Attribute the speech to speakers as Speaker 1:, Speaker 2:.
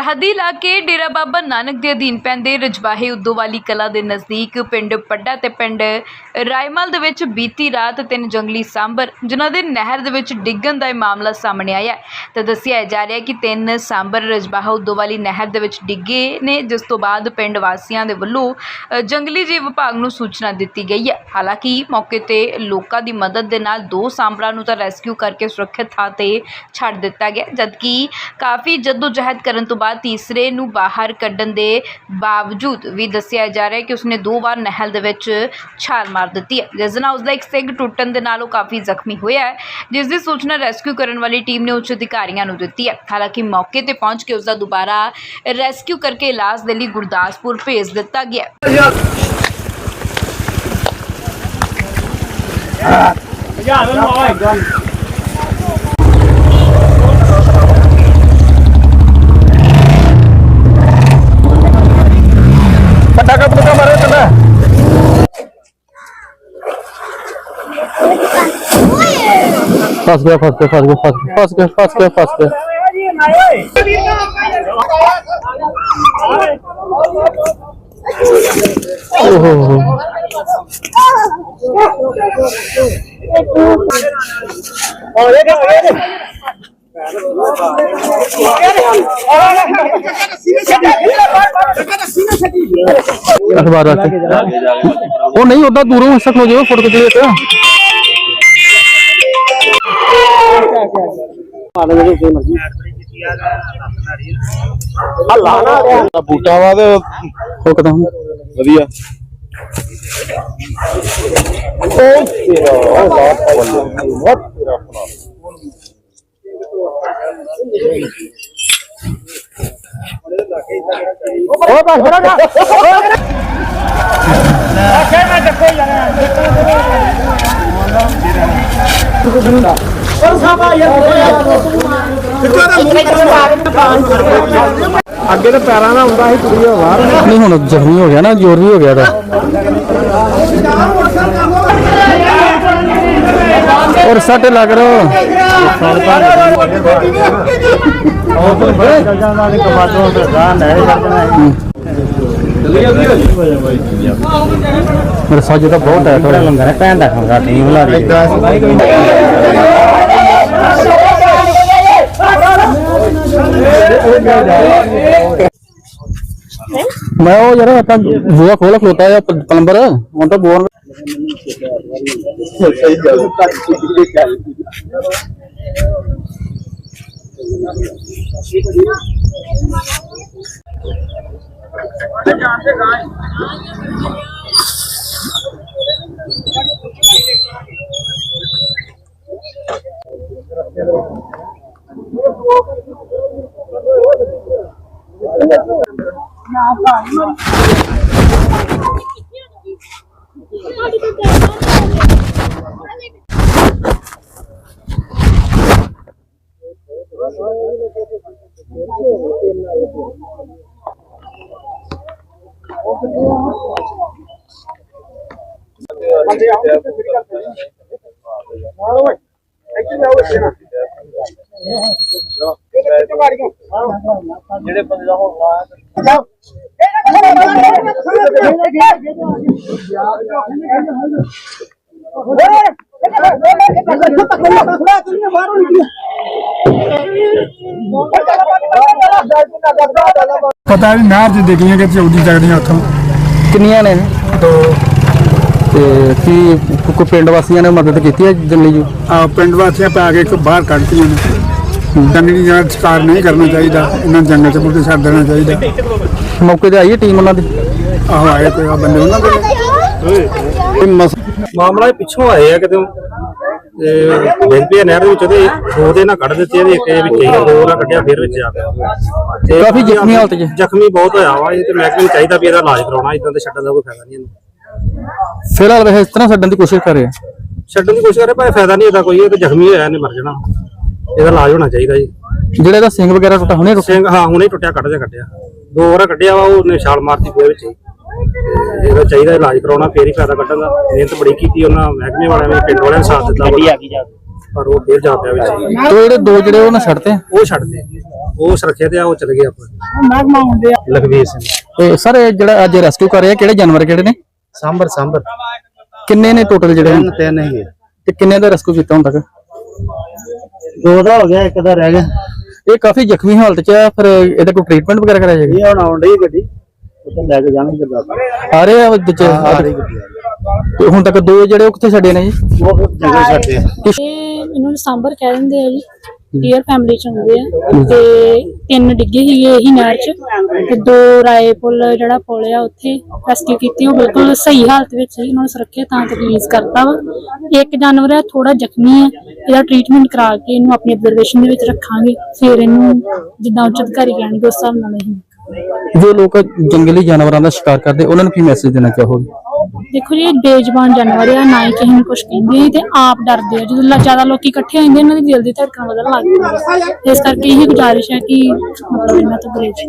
Speaker 1: ਸਰਹੱਦੀ ਇਲਾਕੇ ਡੇਰਾ ਬਾਬਾ ਨਾਨਕ ਦੇ ਅਧੀਨ ਪੈਂਦੇ ਰਜਵਾਹੇ ਉਦੋਵਾਲੀ ਕਲਾ ਦੇ ਨਜ਼ਦੀਕ ਪਿੰਡ ਪੱਡਾ ਤੇ ਪਿੰਡ ਰਾਇਮਲ ਦੇ ਵਿੱਚ ਬੀਤੀ ਰਾਤ ਤਿੰਨ ਜੰਗਲੀ ਸਾਂਬਰ ਜਿਨ੍ਹਾਂ ਦੇ ਨਹਿਰ ਦੇ ਵਿੱਚ ਡਿੱਗਣ ਦਾ ਇਹ ਮਾਮਲਾ ਸਾਹਮਣੇ ਆਇਆ ਹੈ। ਤਾਂ ਦੱਸਿਆ ਜਾ ਰਿਹਾ ਹੈ ਕਿ ਤਿੰਨ ਸਾਂਬਰ ਰਜਵਾਹਾ ਉਦੋਵਾਲੀ ਨਹਿਰ ਦੇ ਵਿੱਚ ਡਿੱਗੇ ਨੇ ਜਿਸ ਤੋਂ ਬਾਅਦ ਪਿੰਡ ਵਾਸੀਆਂ ਦੇ ਵੱਲੋਂ ਅ, ਜੰਗਲੀ ਜੀਵ ਵਿਭਾਗ ਨੂੰ ਸੂਚਨਾ ਦਿੱਤੀ ਗਈ ਹੈ। ਹਾਲਾਂਕਿ ਮੌਕੇ ਤੇ ਲੋਕਾਂ ਦੀ ਮਦਦ ਦੇ ਨਾਲ ਦੋ ਸਾਂਬਰਾਂ ਨੂੰ ਤਾਂ ਰੈਸਕਿਊ ਕਰਕੇ ਸੁਰੱਖਿਅਤ ਥਾਂ ਤੇ ਛੱਡ ਦਿੱਤਾ ਗਿਆ ਜਦਕਿ ਕਾਫੀ ਜਹਿਦ ਕਰਨ ਤੋਂ ਬਾਅਦ ਤੀਸਰੇ ਨੂੰ ਬਾਹਰ ਕੱਢਣ ਦੇ ਬਾਵਜੂਦ ਵੀ ਦੱਸਿਆ ਜਾ ਰਿਹਾ ਹੈ ਕਿ ਉਸਨੇ ਦੋ ਵਾਰ ਨਹਿਰ ਦੇ ਵਿੱਚ ਛਾਲ ਮਾਰ ਦਿੱਤੀ ਹੈ। ਜਿਸ ਨਾਲ ਉਸਦਾ ਇੱਕ ਸਿੰਗ ਟੁੱਟਣ ਦੇ ਨਾਲ ਉਹ ਕਾਫੀ ਜ਼ਖਮੀ ਹੋਇਆ ਹੈ, ਜਿਸ ਦੀ ਸੂਚਨਾ ਰੈਸਕਿਊ ਕਰਨ ਵਾਲੀ ਟੀਮ ਨੇ ਉੱਚ ਅਧਿਕਾਰੀਆਂ ਨੂੰ ਦਿੱਤੀ ਹੈ। ਹਾਲਾਂਕਿ ਮੌਕੇ ਤੇ ਪਹੁੰਚ ਕੇ ਉਸਦਾ ਦੁਬਾਰਾ ਰੈਸਕਿਊ ਕਰਕੇ ਇਲਾਜ ਦੇ ਲਈ ਗੁਰਦਾਸਪੁਰ ਭੇਜ ਦਿੱਤਾ ਗਿਆ ਹੈ।
Speaker 2: ਪੱਟਾ फंस गया फंस गया फंस गया फंस गया फंस गया फंस गया ओहो। गया वो नहीं होता दूर हो सकते फ़ोटो के लिए ਲਿਆ
Speaker 3: ਬੂਟਾ ਵਾ ਤੇ
Speaker 2: ਉਹ ਕਦਮ
Speaker 3: ਵਧੀਆ
Speaker 2: ਅੱਗੇ ਤਾਂ ਪੈਰਾਂ ਨਾਲ ਹੁੰਦਾ ਸੀ ਕੁੜੀ ਬਾਹਰ। ਨਹੀਂ ਹੁਣ ਜ਼ਖਮੀ ਹੋ ਗਿਆ ਨਾ ਜ਼ੋਰ ਵੀ ਹੋ ਗਿਆ ਤਾਂ। ਔਰ ਸੱਟ ਲੱਗ ਰੋ ਮੇਰੇ ਸਾਜ ਤਾਂ ਬਹੁਤ ਹੈ ਥੋੜਾ ਹੈ ਭੈਣ ਦਾ ਖੰਗਾ ਟੀਮ ਲਾ ਰਹੀ ਮੈਂ ਉਹ ਯਾਰ ਆਪਾਂ ਬੂਆ ਖੋਲ ਖਲੋਤਾ ਹੈ ਪਲੰਬਰ ਹੁਣ ਤਾਂ ਬੋਰ
Speaker 3: ਸਹੀ ਗੱਲ ਜਿਹੜੇ ਬੰਦੇ ਦਾ ਹੋਣਾ
Speaker 4: ਪਤਾ ਨਹੀਂ ਨਹਿਰ ਚ ਡਿੱਗੀਆਂ ਕਿ ਚੌਦੀ ਜਗਦੀਆਂ ਉੱਥੋਂ।
Speaker 2: ਕਿੰਨੀਆਂ ਨੇ?
Speaker 4: ਦੋ।
Speaker 2: ਤੇ ਕੀ ਕੋ ਪਿੰਡ ਵਾਸੀਆਂ ਨੇ ਮਦਦ ਕੀਤੀ ਹੈ ਜੰਗਲੀ ਜੀ?
Speaker 4: ਆ ਪਿੰਡ ਵਾਸੀਆਂ ਪਾ ਕੇ ਇੱਕ ਬਾਹਰ ਕੱਢਤੀਆਂ ਨੇ ਜੰਗਲੀ ਜਾਨਵਰ ਸ਼ਿਕਾਰ ਨਹੀਂ ਕਰਨਾ ਚਾਹੀਦਾ। ਇਹਨਾਂ ਨੂੰ ਜੰਗਲ ਚ ਬੁੱਢੇ ਛੱਡ ਦੇਣਾ ਚਾਹੀਦਾ।
Speaker 2: ਮੌਕੇ ਤੇ ਆਈ ਹੈ ਟੀਮ ਉਹਨਾਂ ਦੀ?
Speaker 4: ਆਹੋ ਆਏ ਕੋਈ ਆ ਬੰਦੇ ਉਹਨਾਂ ਦੇ
Speaker 2: ਇਹ ਮਸ-
Speaker 5: ਮਾਮਲਾ ਇਹ ਪਿੱਛੋਂ ਆਏ ਆ ਕਿਤੇ। ਤੇ ਡਿੱਗ ਪਿਆ ਨਹਿਰ ਦੇ ਵਿੱਚ ਤੇ ਦੋ ਦੇ ਨਾਲ ਕੱਢ ਦਿੱਤੇ ਇਹਦੇ ਇੱਕ ਦੇ ਵਿੱਚ ਹੀ ਦੋ ਨਾਲ ਕੱਢਿਆ ਫਿਰ ਵਿੱਚ ਆ ਗਿਆ। ਤੇ
Speaker 2: ਕਾਫੀ ਜ਼ਖਮੀ ਹਾਲਤ 'ਚ।
Speaker 5: ਜ਼ਖਮੀ ਬਹੁਤ ਹੋਇਆ ਵਾ ਇਹ ਤੇ ਮਹਿਕਮੇ ਨੂੰ ਚਾਹੀਦਾ ਵੀ ਇਹਦਾ ਇਲਾਜ ਕਰਾਉਣਾ ਇਦਾਂ ਤੇ ਛੱਡਣ ਦਾ ਕੋਈ ਫਾਇਦਾ ਨਹੀਂ ਇਹਨੂੰ।
Speaker 2: ਫਿਲਹਾਲ ਵੈਸੇ ਇਸ ਤਰ੍ਹਾਂ ਛੱਡਣ ਦੀ ਕੋਸ਼ਿਸ਼ ਕਰ ਰਹੇ
Speaker 5: ਛੱਡਣ ਦੀ ਕੋਸ਼ਿਸ਼ ਕਰੇ ਭਾਵੇਂ ਫਾਇਦਾ ਨਹੀਂ ਇਹਦਾ ਕੋਈ ਇਹ ਤੇ ਜ਼ਖਮੀ ਹੋਇਆ ਇਹਨੇ ਮਰ ਜਾਣਾ। ਇਹਦਾ ਇਲਾਜ ਹੋਣਾ ਚਾਹੀਦਾ ਜੀ।
Speaker 2: ਜਿਹੜੇ ਦਾ ਸਿੰਘ ਵਗੈਰਾ ਟੁੱਟਾ ਹੁਣੇ
Speaker 5: ਸਿੰਘ ਹਾਂ ਹੁਣੇ ਟੁੱਟਿਆ ਕੱਢ ਕੱਢਿਆ। ਦੋ ਵਾਰ ਕੱਢਿਆ ਵਾ ਉਹਨੇ ਛਾਲ ਮਾਰਤੀ ਪੂਰੇ ਵਿੱਚ। ਇਹਦਾ ਚਾਹੀਦਾ ਇਲਾਜ ਕਰਾਉਣਾ ਫੇਰ ਹੀ ਫਾਇਦਾ ਕੱਢਣ ਦਾ। ਮਿਹਨਤ ਬੜੀ ਕੀਤੀ ਉਹਨਾਂ ਮਹਿਕਮੇ ਵਾਲਿਆਂ ਨੇ ਪਿੰਡ ਵਾਲਿਆਂ ਨੇ ਸਾਥ ਦਿੱਤਾ। ਗੱਡੀ ਆ ਗਈ ਜਾ ਪਰ ਉਹ ਫੇਰ ਜਾ ਪਿਆ ਵਿੱਚ।
Speaker 2: ਤੇ ਜਿਹੜੇ ਦੋ ਜਿਹੜੇ ਉਹਨਾਂ ਛੱਡਤੇ?
Speaker 5: ਉਹ ਛੱਡਦੇ ਉਹ ਸੁਰੱਖਿਅਤ ਆ ਉਹ ਚਲੇ ਗਏ ਆਪਾਂ ਲਖਵੀਰ ਸਿੰਘ।
Speaker 2: ਤੇ ਸਰ ਇਹ ਜਿਹੜਾ ਅੱਜ ਰੈਸਕਿਊ ਕਰ ਰਹੇ ਆ ਕਿਹੜੇ ਜਾਨਵਰ ਕਿਹੜੇ ਨੇ?
Speaker 5: ਸਾਂਬਰ ਸਾਂਬਰ।
Speaker 2: ਕਿੰਨੇ ਨੇ ਟੋਟਲ ਜਿਹੜੇ
Speaker 5: ਤਿੰਨ ਤਿੰਨ ਹੀ ਹੈ
Speaker 2: ਤੇ ਕਿੰਨੇ ਦਾ ਰੈਸਕਿਊ ਕੀਤਾ ਹੁਣ ਤੱਕ?
Speaker 5: ਦੋ ਦਾ ਹੋ ਗਿਆ ਇੱਕ ਦਾ ਰਹਿ ਗਿਆ।
Speaker 2: ਇਹ ਕਾਫੀ ਜ਼ਖਮੀ ਹਾਲਤ 'ਚ ਆ ਫਿਰ ਇਹਦਾ ਕੋਈ ਟ੍ਰੀਟਮੈਂਟ ਵਗੈਰਾ ਕਰਾਇਆ ਜਾਏਗਾ?
Speaker 5: ਇਹ ਹੁਣ ਆਉਣ ਡਈ ਗੱਡੀ। ਉੱਥੇ ਲੈ ਕੇ ਜਾਣਗੇ ਗੁਰਦਾਸਪੁਰ
Speaker 2: ਆ ਰਹੇ ਆ ਵਿੱਚ?
Speaker 5: ਗੱਡੀ
Speaker 2: ਤੇ ਹੁਣ ਤੱਕ ਦੋ ਜਿਹੜੇ ਉਹ ਕਿੱਥੇ ਛੱਡੇ ਨੇ ਜੀ?
Speaker 5: ਉਹ ਜਗ੍ਹਾ ਛੱਡਦੇ ਆ।
Speaker 6: ਇਹ ਮੈਨੂੰ ਸਾਂਬਰ ਕਹਿ ਦਿੰਦੇ ਆ ਜੀ। ਡੀਅਰ ਫੈਮਿਲੀ ਚ ਹੁੰਦੇ ਆ। ਤੇ ਤਿੰਨ ਡਿੱਗੇ ਸੀਗੇ ਇਹੀ ਨਹਿਰ ਚ। ਤੇ ਦੋ ਰਾਏ ਪੁੱਲ ਜਿਹੜਾ ਪੁੱਲ ਆ ਉੱਥੇ ਰੈਸਕਿਊ ਕੀਤੀ। ਉਹ ਬਿਲਕੁਲ ਸਹੀ ਹਾਲਤ ਵਿੱਚ ਸੀ। ਉਹਨਾਂ ਨੂੰ ਸੁਰੱਖਿਅਤ ਥਾਂ ਤੇ ਰਿਲੀਜ਼ ਕਰਤਾ ਵਾ। ਇੱਕ ਜਾਨਵਰ ਹੈ ਥੋੜਾ ਜ਼ਖਮੀ ਹੈ ਇਹਦਾ ਟ੍ਰੀਟਮੈਂਟ ਕਰਾ ਕੇ ਇਹਨੂੰ ਆਪਣੀ ਅਬਜ਼ਰਵੇਸ਼ਨ ਦੇ ਵਿੱਚ ਰੱਖਾਂਗੇ। ਫਿਰ ਇਹਨੂੰ ਜਿੱਦਾਂ ਉੱਚ ਅਧਿਕਾਰੀ ਕਹਿਣਗੇ ਉਸ ਹਿਸਾਬ ਨਾਲ ਅਸੀਂ
Speaker 2: ਜੋ ਲੋਕ ਜੰਗਲੀ ਜਾਨਵਰਾਂ ਦਾ ਸ਼ਿਕਾਰ ਕਰਦੇ ਉਹਨਾਂ ਨੂੰ ਕੀ ਮੈਸੇਜ ਦੇਣਾ ਚਾਹੋਗੇ?
Speaker 6: ਦੇਖੋ ਜੀ, ਇਹ ਬੇਜ਼ਬਾਨ ਜਾਨਵਰ ਆ, ਨਾ ਹੀ ਕਿਸੇ ਨੂੰ ਕੁਝ ਕਹਿੰਦੇ ਤੇ ਆਪ ਡਰਦੇ ਆ। ਜਦੋਂ ਜ਼ਿਆਦਾ ਲੋਕੀ ਇਕੱਠੇ ਹੋ ਜਾਂਦੇ ਇਹਨਾਂ ਦੀ ਦਿਲ ਦੀ ਧੜਕਣ ਵਧਣ ਲੱਗ ਜਾਂਦੀ ਹੈ ਇਸ ਕਰਕੇ ਇਹ ਗੁਜ਼ਾਰਿਸ਼ ਹੈ ਕਿ ਮਤਲਬ ਇਹਨਾਂ ਤੋਂ ਗੁਰੇਜ਼